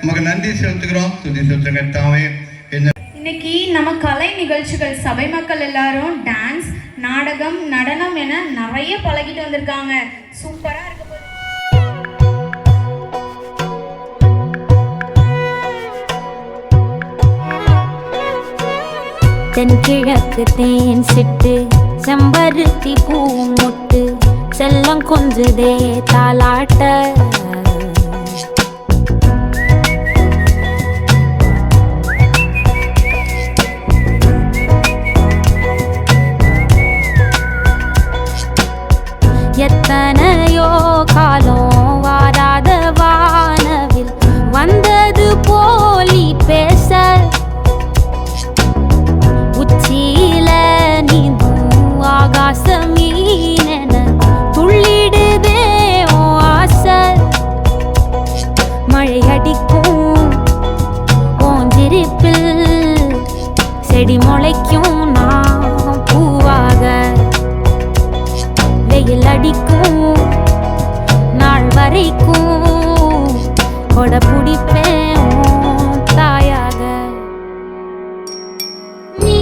நமக்கு நன்றி செலுத்துகிறோம். துதி செலுத்துங்க தாவே இன்னைக்கு நம்ம கலை நிகழ்ச்சிகள் சபை மக்கள் எல்லாரும் டான்ஸ் நாடகம் நடனம் என நிறைய பழகிட்டு வந்திருக்காங்க. சூப்பரா இருக்க தென்கிழக்கு தேன் சிட்டு செம்பருத்தி பூ மொட்டு செல்லம் கொஞ்சுதே தாலாட்ட செடி முளைக்கும் நான் பூவாக வெயில் அடிக்கும் நாள் வரைக்கும் கொட பிடிப்பேன் உன் தாயாக. நீ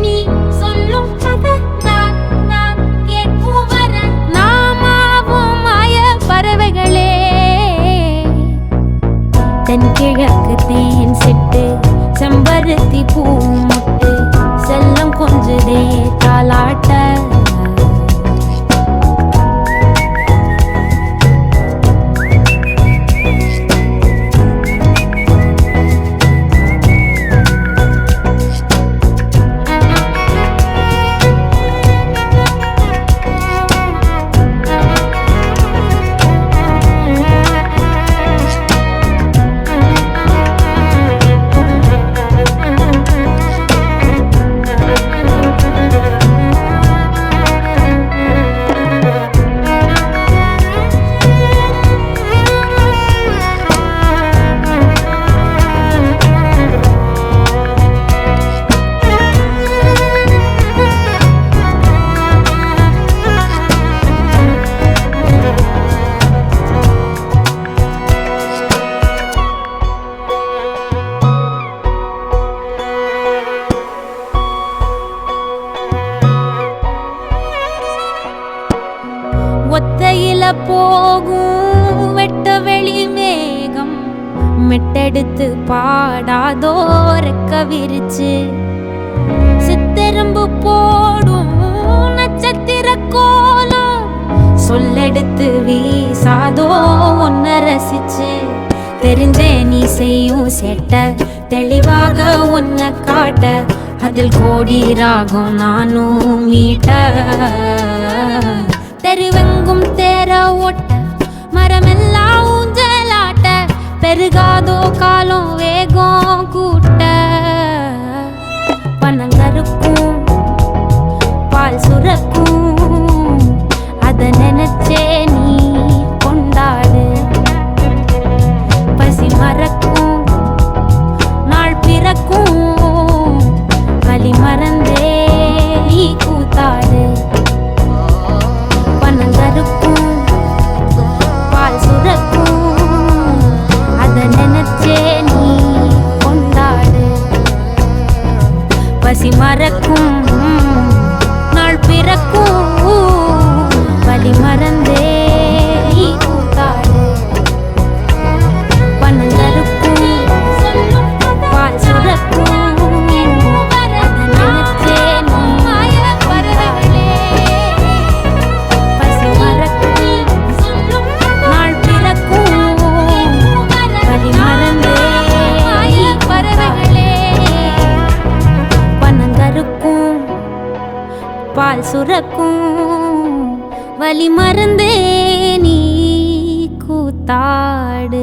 நீ சொல்லும் கதை நான் நான் கேட்கும் வர நாமாவும் மாய பறவைகளே. தேன் சிட்டு செம்பருத்தி பூமா தாலாட்ட போகும் வெட்ட வெளி மேகம். மெட்டெடுத்து பாடாதோர கவிரிச்சு சித்தெரும்பு போடும் நட்சத்திர கோலம். சொல்லெடுத்து வீசாதோ ஒன்ன ரசிச்சு. தெரிஞ்சே நீ செய்யும் செட்ட தெளிவாக உன்னை காட்ட. அதில் கோடி ராகம் நானும் மீட்ட தெருவங்க தேர ஓட்ட மரமெல்லாம் ஊஞ்சலாட்ட பெருகாதோ கா பால் சுரக்கும். வலி மறந்தே நீ கூத்தாடு.